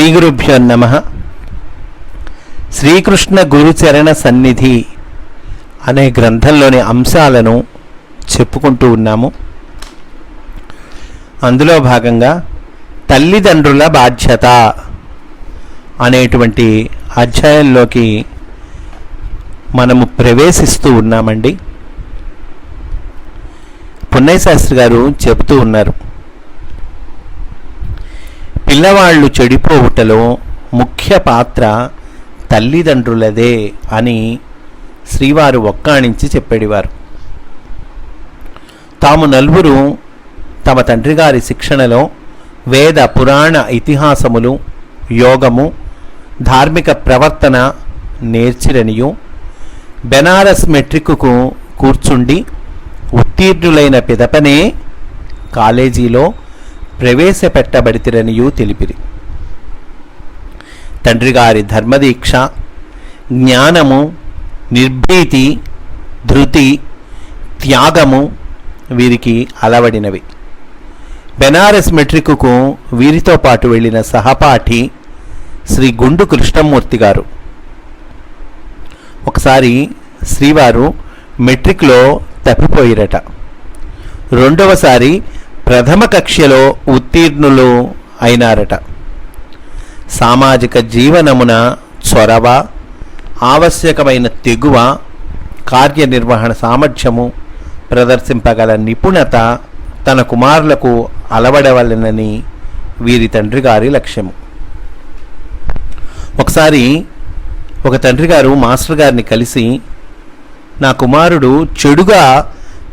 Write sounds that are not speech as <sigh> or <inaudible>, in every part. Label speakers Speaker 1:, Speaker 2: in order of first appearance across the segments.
Speaker 1: శ్రీ గురుభ్యో నమ. శ్రీకృష్ణ గురుచరణ సన్నిధి అనే గ్రంథంలోని అంశాలను చెప్పుకుంటూ ఉన్నాము. అందులో భాగంగా తల్లిదండ్రుల బాధ్యత అనేటువంటి అధ్యాయంలోకి మనము ప్రవేశిస్తూ ఉన్నామండి. పున్నయ్య శాస్త్రి గారు చెబుతూ ఉన్నారు. పిల్లవాళ్ళు చెడిపోవుటలో ముఖ్య పాత్ర తల్లిదండ్రులదే అని శ్రీవారు ఒక్కాణించి చెప్పేడివారు. తాము నలుగురు తమ తండ్రి గారి శిక్షణలో వేద పురాణ ఇతిహాసములు యోగము ధార్మిక ప్రవర్తన నేర్చిరనియు బెనారస్ మెట్రిక్కు కూర్చుండి ఉత్తీర్ణులైన పిదపనే కాలేజీలో ప్రవేశపెట్టబడితిరనియూ తెలిపిరి. తండ్రి గారి ధర్మదీక్ష జ్ఞానము నిర్భీతి ధృతి త్యాగము వీరికి అలవడినవి. బెనారస్ మెట్రిక్కు వీరితో పాటు వెళ్ళిన సహపాఠి శ్రీ గుండు కృష్ణమూర్తి గారు. ఒకసారి శ్రీవారు మెట్రిక్లో తప్పిపోయిరట. రెండవసారి ప్రథమ కక్ష్యలో ఉత్తీర్ణులు అయినారట. సామాజిక జీవనమున చొరవ ఆవశ్యకమైన తెగువ కార్యనిర్వహణ సామర్థ్యము ప్రదర్శింపగల నిపుణత తన కుమారులకు అలవడవలనని వీరి తండ్రి గారి లక్ష్యము. ఒకసారి ఒక తండ్రి గారు మాస్టర్ గారిని కలిసి నా కుమారుడు చెడుగా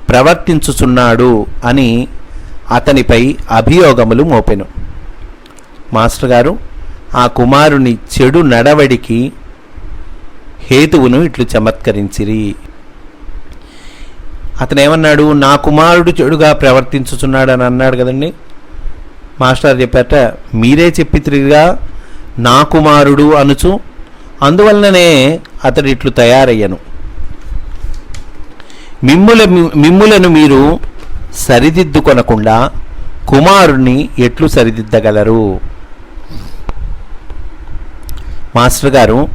Speaker 1: ప్రవర్తించుచున్నాడు అని అతనిపై అభియోగములు మోపెను. మాస్టర్ గారు ఆ కుమారుని చెడు నడవడికి హేతువును ఇట్లు చమత్కరించిరి. అతనేమన్నాడు నా కుమారుడు చెడుగా ప్రవర్తించుచున్నాడు అని అన్నాడు కదండి. మాస్టర్ చెప్పారట మీరే చెప్పితిరిగా నా కుమారుడు అనుచు అందువలననే అతడు ఇట్లు తయారయ్యను. మిమ్ముల మిమ్ములను మీరు సరిదిద్దుకొనకుండా కుమారుణ్ణి ఎట్లు సరిదిద్దగలరు? మాస్టర్ గారు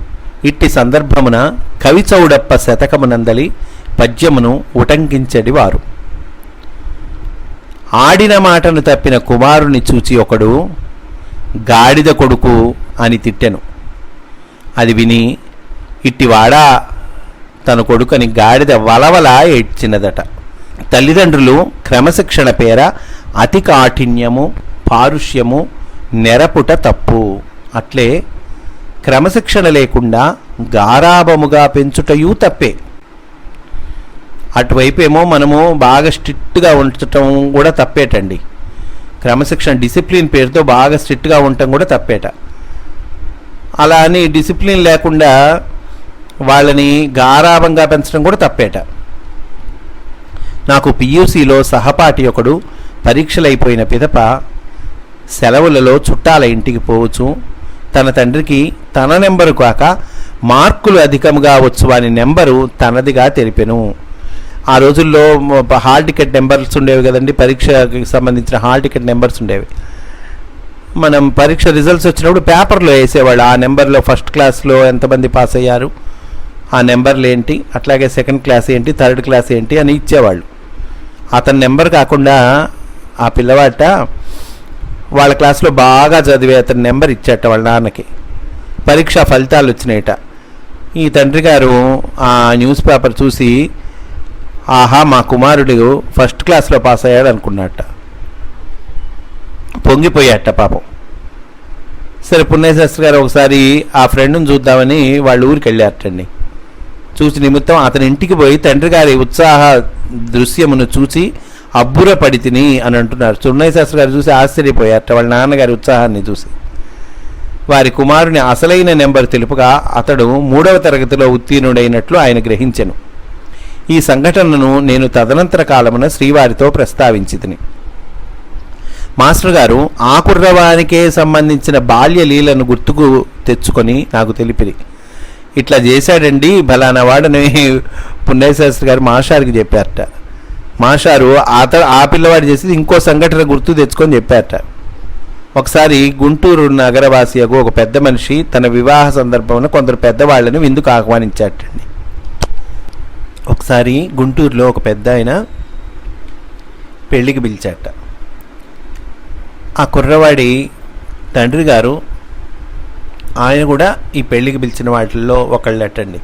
Speaker 1: ఇట్టి సందర్భమున కవి చౌడప్ప శతకమునందలి పద్యమును ఉటంకించడి వారు. ఆడిన మాటను తప్పిన కుమారుని చూచి ఒకడు గాడిద కొడుకు అని తిట్టెను. అది విని ఇట్టివాడా తన కొడుకని గాడిద వలవల ఏడ్చినదట. తల్లిదండ్రులు క్రమశిక్షణ పేర అతి కాఠిన్యము పారుష్యము నెరపుట తప్పు. అట్లే క్రమశిక్షణ లేకుండా గారాభముగా పెంచుటయూ తప్పే. అటువైపేమో మనము బాగా స్ట్రిక్ట్గా ఉంచటం కూడా తప్పేటండి. క్రమశిక్షణ డిసిప్లిన్ పేరుతో బాగా స్ట్రిక్ట్గా ఉండటం కూడా తప్పేట. అలా అని డిసిప్లిన్ లేకుండా వాళ్ళని గారాభంగా పెంచడం కూడా తప్పేట. నాకు పియూసీలో సహపాఠి ఒకడు పరీక్షలు అయిపోయిన పిదప సెలవులలో చుట్టాల ఇంటికి పోవచ్చు. తన తండ్రికి తన నెంబరు కాక మార్కులు అధికంగా వచ్చు వాని నెంబరు తనదిగా తెలిపెను. ఆ రోజుల్లో హాల్ టికెట్ నెంబర్స్ ఉండేవి కదండి పరీక్షకి సంబంధించిన హాల్ టికెట్ నెంబర్స్ ఉండేవి. మనం పరీక్ష రిజల్ట్స్ వచ్చినప్పుడు పేపర్లో వేసేవాళ్ళు ఆ నెంబర్లో ఫస్ట్ క్లాస్లో ఎంతమంది పాస్ అయ్యారు ఆ నెంబర్లు ఏంటి అట్లాగే సెకండ్ క్లాస్ ఏంటి థర్డ్ క్లాస్ ఏంటి అని ఇచ్చేవాళ్ళు. అతని నెంబర్ కాకుండా ఆ పిల్లవాట వాళ్ళ క్లాస్లో బాగా చదివే అతని నెంబర్ ఇచ్చాట వాళ్ళ నాన్నకి. పరీక్ష ఫలితాలు వచ్చినాయట. ఈ తండ్రి గారు ఆ న్యూస్ పేపర్ చూసి ఆహా మా కుమారుడు ఫస్ట్ క్లాస్లో పాస్ అయ్యాడు అనుకున్నట్ట పొంగిపోయాట పాపం. సరే పుణ్యశాస్త్రి గారు ఒకసారి ఆ ఫ్రెండ్ని చూద్దామని వాళ్ళ ఊరికి వెళ్ళారటండి. చూసి నిమిత్తం అతని ఇంటికి పోయి తండ్రి గారి ఉత్సాహ దృశ్యమును చూసి అబ్బురపడి తిని అని అంటున్నారు. సున్నయ్య శాస్త్రి గారు చూసి ఆశ్చర్యపోయారట వాళ్ళ నాన్నగారి ఉత్సాహాన్ని చూసి. వారి కుమారుని అసలైన నెంబర్ తెలుపుగా అతడు మూడవ తరగతిలో ఉత్తీర్ణుడైనట్లు ఆయన గ్రహించెను. ఈ సంఘటనను నేను తదనంతర కాలమున శ్రీవారితో ప్రస్తావించితిని. మాస్టర్ గారు ఆ కుర్రవానికే సంబంధించిన బాల్య లీలను గుర్తుకు తెచ్చుకొని నాకు తెలిపిరి. ఇట్లా చేశాడండి బలానా వాడని పుణ్యశాస్త్రి గారు మాషారికి చెప్పారట. మాషారు ఆత ఆ పిల్లవాడు చేసి ఇంకో సంఘటన గుర్తు తెచ్చుకొని చెప్పారట. ఒకసారి గుంటూరు నగరవాసియకు ఒక పెద్ద మనిషి తన వివాహ సందర్భంలో కొందరు పెద్దవాళ్ళని విందుకు ఆహ్వానించాటండి ఒకసారి గుంటూరులో ఒక పెద్ద ఆయన పెళ్ళికి పిలిచాట ఆ కుర్రవాడి తండ్రి గారు ఆయన కూడా ఈ పెళ్ళికి పిలిచిన వాటిల్లో ఒకళ్ళటండి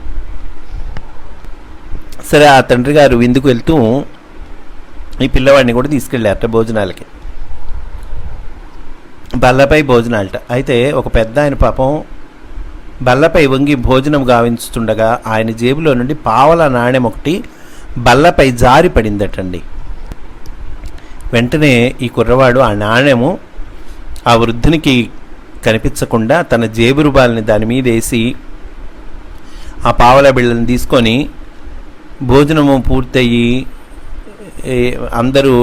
Speaker 1: సరే ఆ తండ్రి గారు విందుకు వెళ్తూ ఈ పిల్లవాడిని కూడా తీసుకెళ్ళారట భోజనాలకి. బల్లపై భోజనాలట. అయితే ఒక పెద్ద ఆయన పాపం బల్లపై వంగి భోజనం గావించుతుండగా ఆయన జేబులో నుండి పావల నాణెం ఒకటి బల్లపై జారి పడిందటండి. వెంటనే ఈ కుర్రవాడు ఆ నాణెము ఆ వృద్ధునికి కనిపించకుండా తన జేబు రూపాయలని దాని మీద వేసి ఆ పావల బిళ్ళని తీసుకొని భోజనము పూర్తయి అందరూ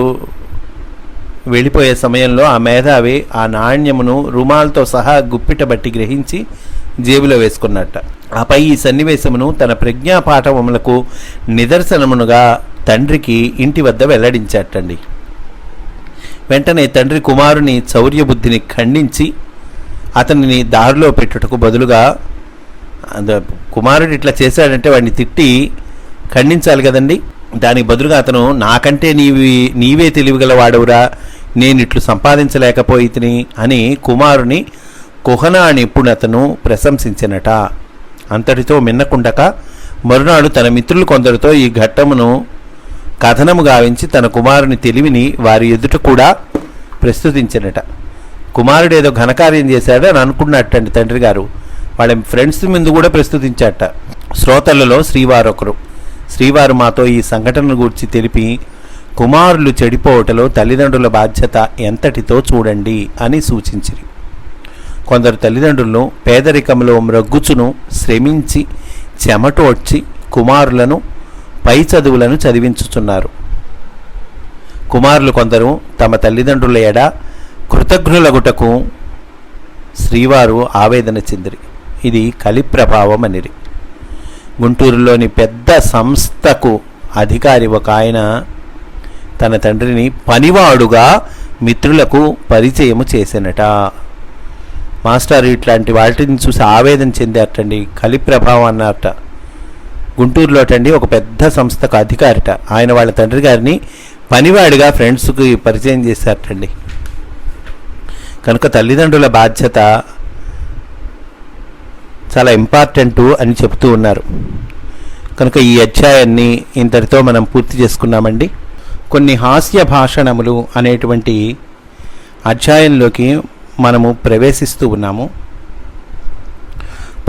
Speaker 1: వెళ్ళిపోయే సమయంలో ఆ మేధావి ఆ నాణ్యమును రుమాలతో సహా గుప్పిట బట్టి గ్రహించి జేబులో వేసుకున్నట్ట. ఆపై ఈ సన్నివేశమును తన ప్రజ్ఞాపాఠములకు నిదర్శనమునుగా తండ్రికి ఇంటి వద్ద వెల్లడించాటండి వెంటనే తండ్రి కుమారుని చౌర్యబుద్ధిని ఖండించి అతనిని దారిలో పెట్టుటకు బదులుగా కుమారుడు ఇట్లా చేశాడంటే వాడిని తిట్టి ఖండించాలి కదండి. దానికి బదులుగా అతను నాకంటే నీవి నీవే తెలివిగల వాడవురా నేను ఇట్లు సంపాదించలేకపోయితిని అని కుమారుని కుహన అని ఇప్పుడు అతను ప్రశంసించినట. అంతటితో మిన్నకుండక మరునాడు తన మిత్రులు కొందరితో ఈ ఘట్టమును కథనము గావించి తన కుమారుని తెలివిని వారి ఎదుట కూడా ప్రస్తుతించినట. కుమారుడు ఏదో ఘనకార్యం చేశాడు అని అనుకున్నట్టండి తండ్రి గారు. వాళ్ళ ఫ్రెండ్స్ ముందు కూడా ప్రస్తుతించాట శ్రోతలలో శ్రీవారు ఒకరు శ్రీవారు మాతో ఈ సంఘటనను గూర్చి తెలిపి కుమారులు చెడిపోవటలో తల్లిదండ్రుల బాధ్యత ఎంతటితో చూడండి అని సూచించిరి. కొందరు తల్లిదండ్రులను పేదరికంలో మ్రగ్గుచును శ్రమించి చెమటోడ్చి కుమారులను పై చదువులను చదివించుచున్నారు. కుమారులు కొందరు తమ తల్లిదండ్రుల ఎడ కృతజ్ఞులగుటకు శ్రీవారు ఆవేదన చెందిరి. ఇది కలిప్రభావం అనిరి. గుంటూరులోని పెద్ద సంస్థకు అధికారి ఒక ఆయన తన తండ్రిని పనివాడుగా మిత్రులకు పరిచయము చేసినట. మాస్టర్ ఇట్లాంటి వాటిని చూసి ఆవేదన చెందారటండి కలి ప్రభావం అన్నారట గుంటూరులోటండి ఒక పెద్ద సంస్థకు అధికారిట. ఆయన వాళ్ళ తండ్రి గారిని పనివాడిగా ఫ్రెండ్స్కి పరిచయం చేశారటండి. కనుక తల్లిదండ్రుల బాధ్యత చాలా ఇంపార్టెంటు అని చెప్తూ ఉన్నారు. కనుక ఈ అధ్యాయాన్ని ఇంతటితో మనం పూర్తి చేసుకున్నామండి. కొన్ని హాస్య భాషణములు అనేటువంటి అధ్యాయంలోకి మనము ప్రవేశిస్తూ ఉన్నాము.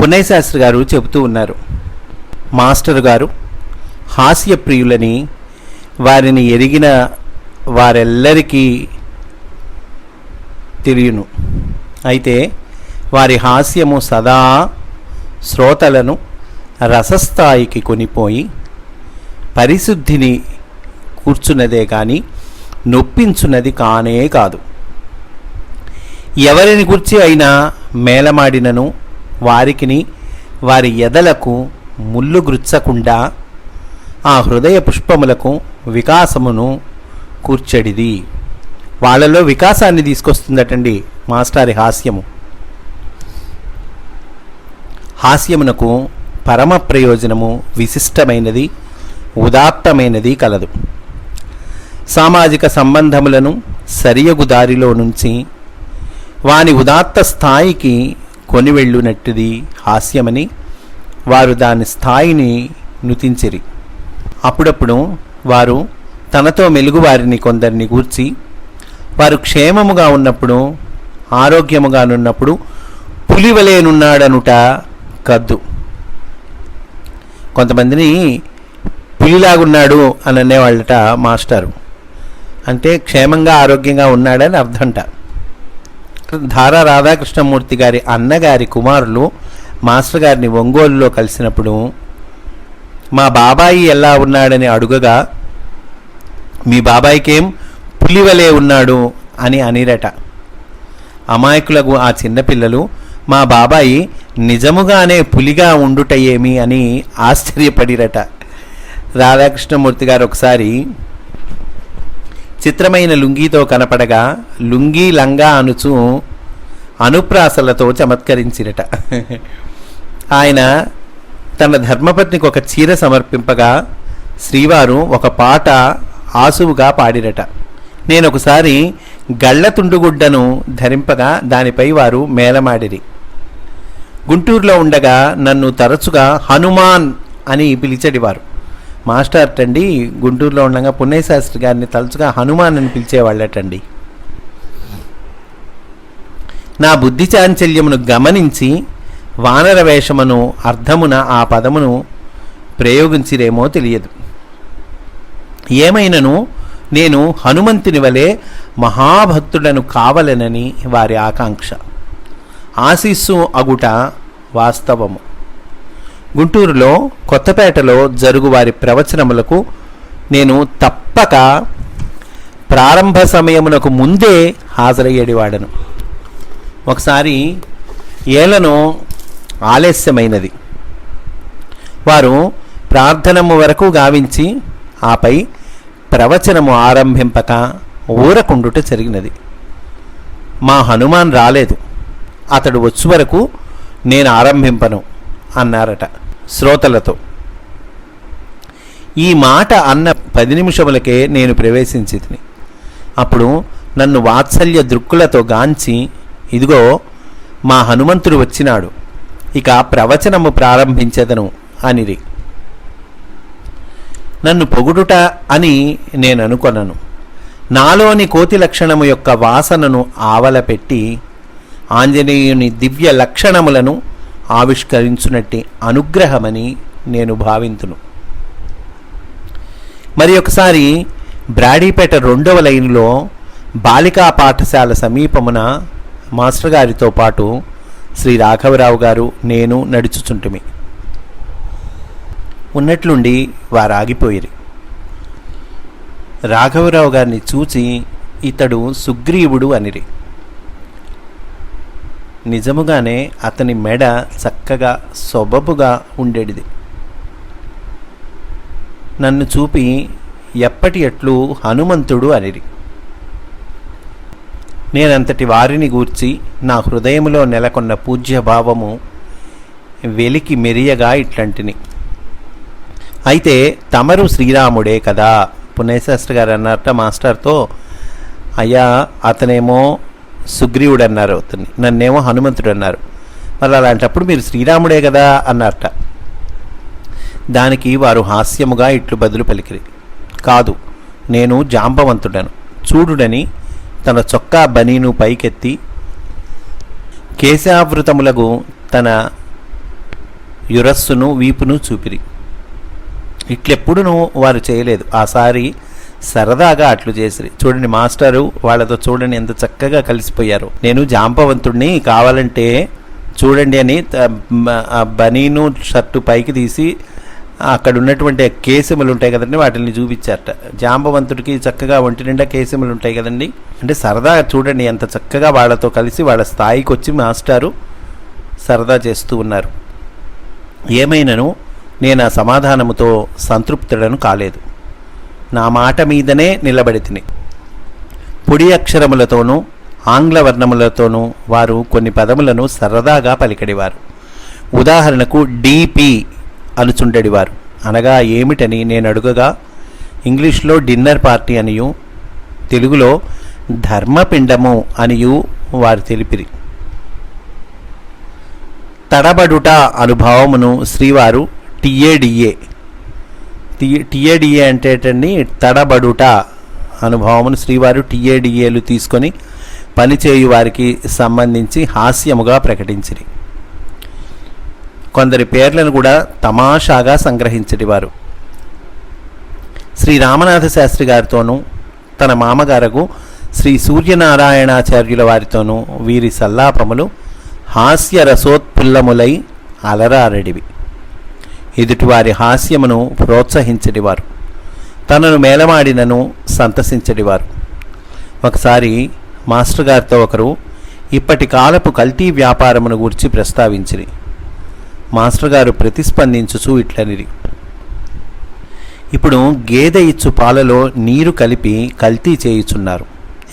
Speaker 1: పున్నయ్య శాస్త్రి గారు చెబుతూ ఉన్నారు. మాస్టర్ గారు హాస్య ప్రియులని వారిని ఎరిగిన వారెల్లరికీ తెలియను. అయితే వారి హాస్యము సదా శ్రోతలను రసస్థాయికి కొనిపోయి పరిశుద్ధిని కూర్చున్నదే కానీ నొప్పించున్నది కానే కాదు. ఎవరిని గుర్చి అయినా మేలమాడినను వారికిని వారి ఎదలకు ముళ్ళు గుచ్చకుండా ఆ హృదయ పుష్పములకు వికాసమును కూర్చడిది. వాళ్ళలో వికాసాన్ని తీసుకొస్తుందటండి మాస్టారి హాస్యము. హాస్యమునకు పరమ ప్రయోజనము విశిష్టమైనది ఉదాత్తమైనది కలదు. సామాజిక సంబంధములను సరియగు దారిలో నుంచి వాని ఉదాత్త స్థాయికి కొనివెళ్ళునట్టుది హాస్యమని వారు దాని స్థాయిని నుతించిరి. అప్పుడప్పుడు వారు తనతో మెలుగువారిని కొందరిని గూర్చి వారు క్షేమముగా ఉన్నప్పుడు ఆరోగ్యముగానున్నప్పుడు పులివలేనున్నాడనుట కద్దు. కొంతమందిని పులిలాగున్నాడు అని అనేవాళ్ళట మాస్టారు. అంటే క్షేమంగా ఆరోగ్యంగా ఉన్నాడని అర్థంట. ధారా రాధాకృష్ణమూర్తి గారి అన్నగారి కుమారులు మాస్టర్ గారిని ఒంగోలులో కలిసినప్పుడు మా బాబాయి ఎలా ఉన్నాడని అడుగగా మీ బాబాయికేం పులివలే ఉన్నాడు అని అనిరట. అమాయకులకు ఆ చిన్నపిల్లలు మా బాబాయి నిజముగానే పులిగా ఉండుట ఏమి అని ఆశ్చర్యపడిరట. రాధాకృష్ణమూర్తి గారు ఒకసారి చిత్రమైన లుంగీతో కనపడగా లుంగీ లంగా అనుచు అనుప్రాసలతో చమత్కరించిరట. ఆయన తన ధర్మపత్నికి ఒక చీర సమర్పింపగా శ్రీవారు ఒక పాట ఆసువుగా పాడిరట. నేను ఒకసారి గళ్ళ తుండుగుడ్డను ధరింపగా దానిపై వారు మేలమాడిరి గుంటూరులో ఉండగా నన్ను తరచుగా హనుమాన్ అని పిలిచేటివారు మాస్టర్ అండి గుంటూరులో ఉండగా పుణ్యశాస్త్రి గారిని తరచుగా హనుమాన్ అని పిలిచేవాళ్ళటండి. నా బుద్ధి చాంచల్యమును గమనించి వానర వేషమును అర్థమున ఆ పదమును ప్రయోగించిరేమో తెలియదు. ఏమైనను నేను హనుమంతుని వలె మహాభక్తుడను కావలెనని వారి ఆకాంక్ష. ఆశీస్సు అగుట వాస్తవము. గుంటూరులో కొత్తపేటలో జరుగు వారి ప్రవచనములకు నేను తప్పక ప్రారంభ సమయమునకు ముందే హాజరయ్యేడివాడను. ఒకసారి ఏలను ఆలస్యమైనది. వారు ప్రార్థనము వరకు గావించి ఆపై ప్రవచనము ఆరంభింపక ఊరకుండుట జరిగినది. మా హనుమాన్ రాలేదు. అతడు వచ్చి వరకు నేను ఆరంభింపను అన్నారట శ్రోతలతో. ఈ మాట అన్న పది నిమిషములకే నేను ప్రవేశించి అప్పుడు నన్ను వాత్సల్య దృక్కులతో గాంచి ఇదిగో మా హనుమంతుడు వచ్చినాడు. ఇక ప్రవచనము ప్రారంభించదను అనిరి. నన్ను పొగుడుట అని నేను అనుకొనను నాలోని కోతి లక్షణము యొక్క వాసనను ఆవలపెట్టి ఆంజనేయుని దివ్య లక్షణములను ఆవిష్కరించునట్టి అనుగ్రహమని నేను భావింతును. మరి ఒకసారి బ్రాడీపేట రెండవ లైన్లో బాలికా పాఠశాల సమీపమున మాస్టర్ గారితో పాటు శ్రీ రాఘవరావు గారు నేను నడుచుచుంటిమి. ఉన్నట్లుండి వారు ఆగిపోయిరి రాఘవరావు గారిని చూచి ఇతడు సుగ్రీవుడు అనిరి. నిజముగానే అతని మెడ చక్కగా సొబబుగా ఉండేటిది నన్ను చూపి ఎప్పటి ఎట్లు హనుమంతుడు అనిరి. నేనంతటి వారిని గూర్చి నా హృదయములో నెలకొన్న పూజ్య భావము వెలికి మెరియగా ఇట్లాంటిని. అయితే తమరు శ్రీరాముడే కదా? పుణ్యశాస్త్రి గారు అన్నట్ట మాస్టర్తో అయ్యా అతనేమో సుగ్రీవుడు అన్నారు అవుతుంది నన్నేమో హనుమంతుడు అన్నారు మరి అలాంటప్పుడు మీరు శ్రీరాముడే కదా? అన్నారట దానికి వారు హాస్యముగా ఇట్లు బదులు పలికిరి. కాదు నేను జాంబవంతుడను. చూడుడని తన చొక్కా బనీను పైకెత్తి కేశావృతములకు తన యురస్సును వీపును చూపిరి. ఇట్లెప్పుడునూ వారు చేయలేదు. ఆసారి సరదాగా అట్లు చేసిరి. చూడండి మాస్టరు వాళ్ళతో చూడండి ఎంత చక్కగా కలిసిపోయారు. నేను జాంబవంతుడిని కావాలంటే చూడండి అని బనీను షర్టు పైకి తీసి అక్కడ ఉన్నటువంటి కేసములు ఉంటాయి కదండి వాటిని చూపించారట. జాంబవంతుడికి చక్కగా ఒంటి నిండా కేసములు ఉంటాయి కదండి. అంటే సరదాగా చూడండి ఎంత చక్కగా వాళ్ళతో కలిసి వాళ్ళ స్థాయికి వచ్చి మాస్టారు సరదా చేస్తూ ఉన్నారు. ఏమైనను నేను ఆ సమాధానముతో సంతృప్తుడను కాలేదు. నా మాట మీదనే నిలబడి తిని. పొడి అక్షరములతోనూ ఆంగ్ల వర్ణములతోనూ వారు కొన్ని పదములను సరదాగా పలికడివారు. ఉదాహరణకు డిపి అనుచుండెడివారు. అనగా ఏమిటని నేను అడుగగా ఇంగ్లీష్లో డిన్నర్ పార్టీ అనియు తెలుగులో ధర్మపిండము అనియు వారు తెలిపిరి. తడబడుట అనుభవమును శ్రీవారు టిఏడిఏ. టిఏడిఏ అంటే ఏంటండి? తడబడుట అనుభవమును శ్రీవారు టిఏడిఏలు తీసుకొని పనిచేయు వారికి సంబంధించి హాస్యముగా ప్రకటించిరి. కొందరి పేర్లను కూడా తమాషాగా సంగ్రహించడివారు శ్రీ రామనాథ శాస్త్రి గారితోనూ తన మామగారకు శ్రీ సూర్యనారాయణాచార్యుల వారితోనూ వీరి సల్లాపములు హాస్య రసోత్పుల్లములై అలరారడివి. ఎదుటివారి హాస్యమును ప్రోత్సహించడివారు తనను మేలమాడినను సంతసించడివారు ఒకసారి మాస్టర్ గారితో ఒకరు ఇప్పటి కాలపు కల్తీ వ్యాపారమును గురించి ప్రస్తావించిరి. మాస్టర్ గారు ప్రతిస్పందించుచు ఇట్లనిరి. ఇప్పుడు గేదె ఇచ్చు పాలలో నీరు కలిపి కల్తీ చేయుచున్నారు.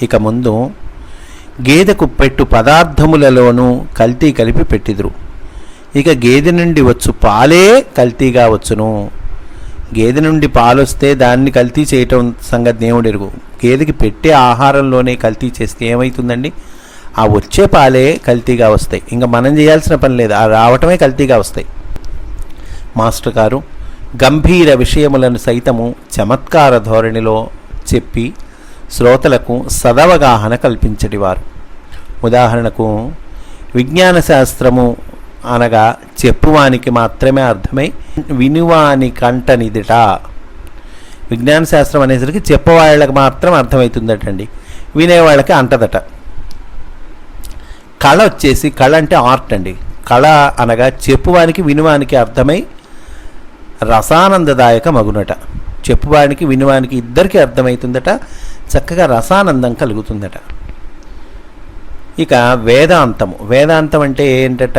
Speaker 1: ఇక ముందు గేదెకు పెట్టు పదార్థములలోనూ కల్తీ కలిపి పెట్టిదురు. ఇక గేదె నుండి వచ్చు పాలే కల్తీగా వచ్చును. గేదె నుండి పాలు వస్తే దాన్ని కల్తీ చేయటం సంగతి దేవుడు ఎరుగు. గేదెకి పెట్టే ఆహారంలోనే కల్తీ చేస్తే ఏమవుతుందండి ఆ వచ్చే పాలే కల్తీగా వస్తాయి. ఇంకా మనం చేయాల్సిన పని లేదు. ఆ రావటమే కల్తీగా వస్తాయి. మాస్టర్ గారు గంభీర విషయములను సైతము చమత్కార ధోరణిలో చెప్పి శ్రోతలకు సదవగాహన కల్పించటివారు. ఉదాహరణకు విజ్ఞాన శాస్త్రము అనగా చెప్పువానికి మాత్రమే అర్థమై వినువాని కంటనిదిట. విజ్ఞాన శాస్త్రం అనేసరికి చెప్పవాళ్ళకి మాత్రం అర్థమవుతుందటండి వినేవాళ్ళకి అంటదట. కళ వచ్చేసి కళ అంటే ఆర్ట్ అండి. కళ అనగా చెప్పువానికి వినువానికి అర్థమై రసానందదాయక మగునట. చెప్పువానికి వినువానికి ఇద్దరికీ అర్థమవుతుందట చక్కగా రసానందం కలుగుతుందట. ఇక వేదాంతము వేదాంతం అంటే ఏంటట?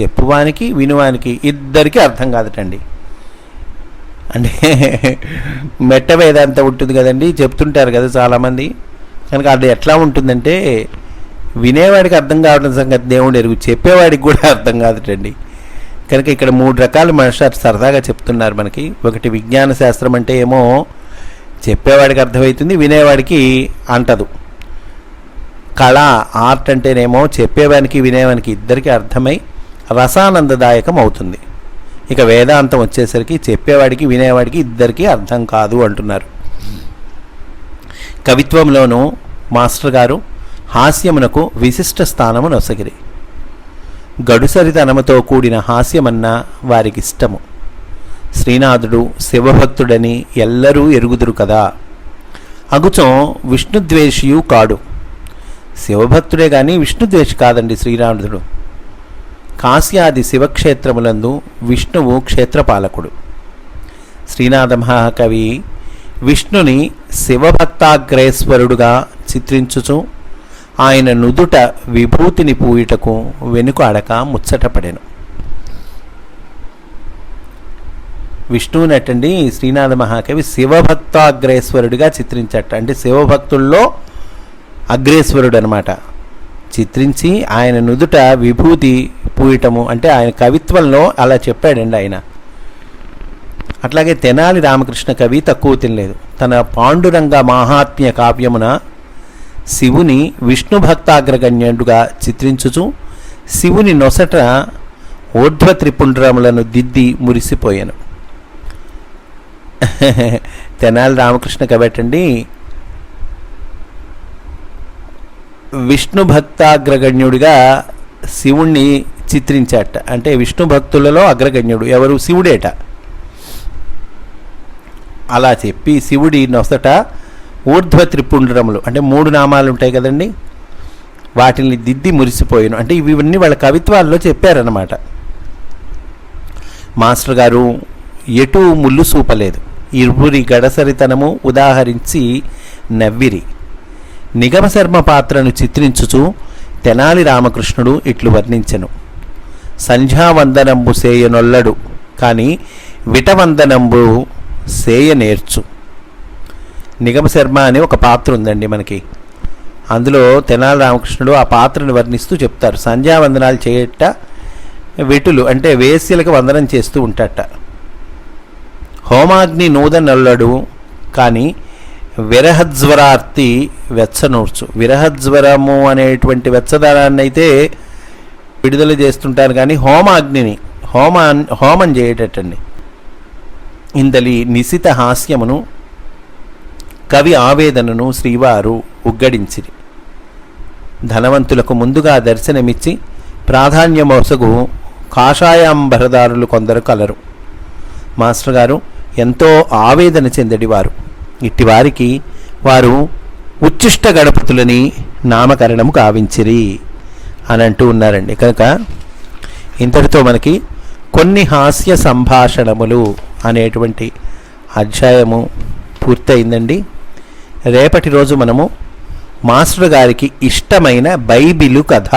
Speaker 1: చెప్పువానికి వినువానికి ఇద్దరికి అర్థం కాదటండి. అంటే <laughs> మెట్ట వేదాంతం ఉంటుంది కదండి చెప్తుంటారు కదా చాలామంది. కనుక అది ఎట్లా ఉంటుందంటే వినేవాడికి అర్థం కావడం సంగతి దేవుడు ఎరుగు చెప్పేవాడికి కూడా అర్థం కాదుటండి. కనుక ఇక్కడ మూడు రకాల మనుషులు సరదాగా చెప్తున్నారు మనకి. ఒకటి విజ్ఞాన శాస్త్రం అంటే ఏమో చెప్పేవాడికి అర్థమవుతుంది వినేవాడికి అంటదు. కళ ఆర్ట్ అంటేనేమో చెప్పేవానికి వినేవానికి ఇద్దరికి అర్థమై రసానందదాయకం అవుతుంది ఇక వేదాంతం వచ్చేసరికి చెప్పేవాడికి వినేవాడికి ఇద్దరికీ అర్థం కాదు అంటున్నారు. కవిత్వంలోనూ మాస్టర్ గారు హాస్యమునకు విశిష్ట స్థానము నొసగిరి. గడుసరితనముతో కూడిన హాస్యమన్న వారికి ఇష్టము శ్రీనాథుడు శివభక్తుడని ఎల్లరూ ఎరుగుదురు కదా. అగుచం విష్ణుద్వేషియు కాడు. శివభక్తుడే కానీ విష్ణుద్వేషి కాదండి శ్రీరాముడు. కాశ్యాది శివక్షేత్రములందు విష్ణువు క్షేత్రపాలకుడు. శ్రీనాథ మహాకవి విష్ణుని శివభక్తాగ్రేశ్వరుడుగా చిత్రించుచు ఆయన నుదుట విభూతిని పూయుటకు వెనుక అడక ముచ్చటపడెను. విష్ణువునటండి శ్రీనాథ మహాకవి శివభక్తాగ్రేశ్వరుడిగా చిత్రించట అంటే శివభక్తుల్లో అగ్రేశ్వరుడు అనమాట చిత్రించి ఆయన నుదుట విభూతి పూయటము అంటే ఆయన కవిత్వంలో అలా చెప్పాడండి ఆయన. అట్లాగే తెనాలి రామకృష్ణ కవి తక్కువ తినలేదు. తన పాండురంగ మహాత్మ్య కావ్యమున శివుని విష్ణు భక్తాగ్రగణ్యుడుగా చిత్రించుచు శివుని నొసట ఊర్ధ్వ త్రిపుండ్రములను దిద్ది మురిసిపోయాను. <laughs> తెనాలి రామకృష్ణ కబట్టండి విష్ణు భక్తాగ్రగణ్యుడిగా శివుణ్ణి చిత్రించాట. అంటే విష్ణు భక్తులలో అగ్రగణ్యుడు. ఎవరు? శివుడేట. అలా చెప్పి శివుడి నొసట ఊర్ధ్వ త్రిపుండ్రములు అంటే మూడు నామాలు ఉంటాయి కదండి. వాటిని దిద్ది మురిసిపోయాను. అంటే ఇవన్నీ వాళ్ళ కవిత్వాల్లో చెప్పారన్నమాట. మాస్టర్ గారు ఎటు ముళ్ళు సూపలేదు. ఇరువురి గడసరితనము ఉదాహరించి నవ్విరి. నిగమశర్మ పాత్రను చిత్రించుచు తెనాలి రామకృష్ణుడు ఇట్లు వర్ణించెను. సంధ్యావందనంబు సేయనొల్లడు కానీ విటవందనంబు సేయ నేర్చు నిగమ శర్మ అనే ఒక పాత్ర ఉందండి మనకి. అందులో తెనాలి రామకృష్ణుడు ఆ పాత్రను వర్ణిస్తూ చెప్తారు. సంధ్యావందనాలు చేయట విటులు అంటే వేశ్యలకు వందనం చేస్తూ ఉంటాట. హోమాగ్ని నూదనల్లడు కానీ విరహజ్వరార్తి వెచ్చనూర్చు విరహజ్వరము అనేటువంటి వెచ్చదనాన్ని అయితే విడుదల చేస్తుంటారు కానీ హోమాగ్నిని హోమ హోమం చేయటట్టండి. ఇందలి నిశిత హాస్యమును కవి ఆవేదనను శ్రీవారు ఉగ్గడించిరి. ధనవంతులకు ముందుగా దర్శనమిచ్చి ప్రాధాన్యమోసగు కాషాయాంబరదారులు కొందరు కలరు. మాస్టర్ గారు ఎంతో ఆవేదన చెందడివారు. ఇట్టి వారికి వారు ఉచ్చిష్ట గణపతులని నామకరణము కావించిరి అని అంటూ ఉన్నారండి. కనుక ఇంతటితో మనకి కొన్ని హాస్య సంభాషణములు అనేటువంటి అధ్యాయము పూర్తయిందండి. రేపటి రోజు మనము మాస్టర్ గారికి ఇష్టమైన బైబిలు కథ.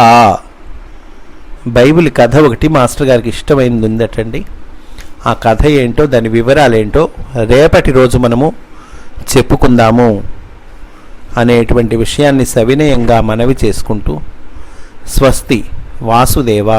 Speaker 1: బైబిల్ కథ ఒకటి మాస్టర్ గారికి ఇష్టమైనది ఉందటండి. ఆ కథ ఏంటో దాని వివరాలు ఏంటో రేపటి రోజు మనము చెప్పుకుందాము అనేటువంటి విషయాన్ని సవినయంగా మనవి చేసుకుంటూ స్వస్తి వాసుదేవ.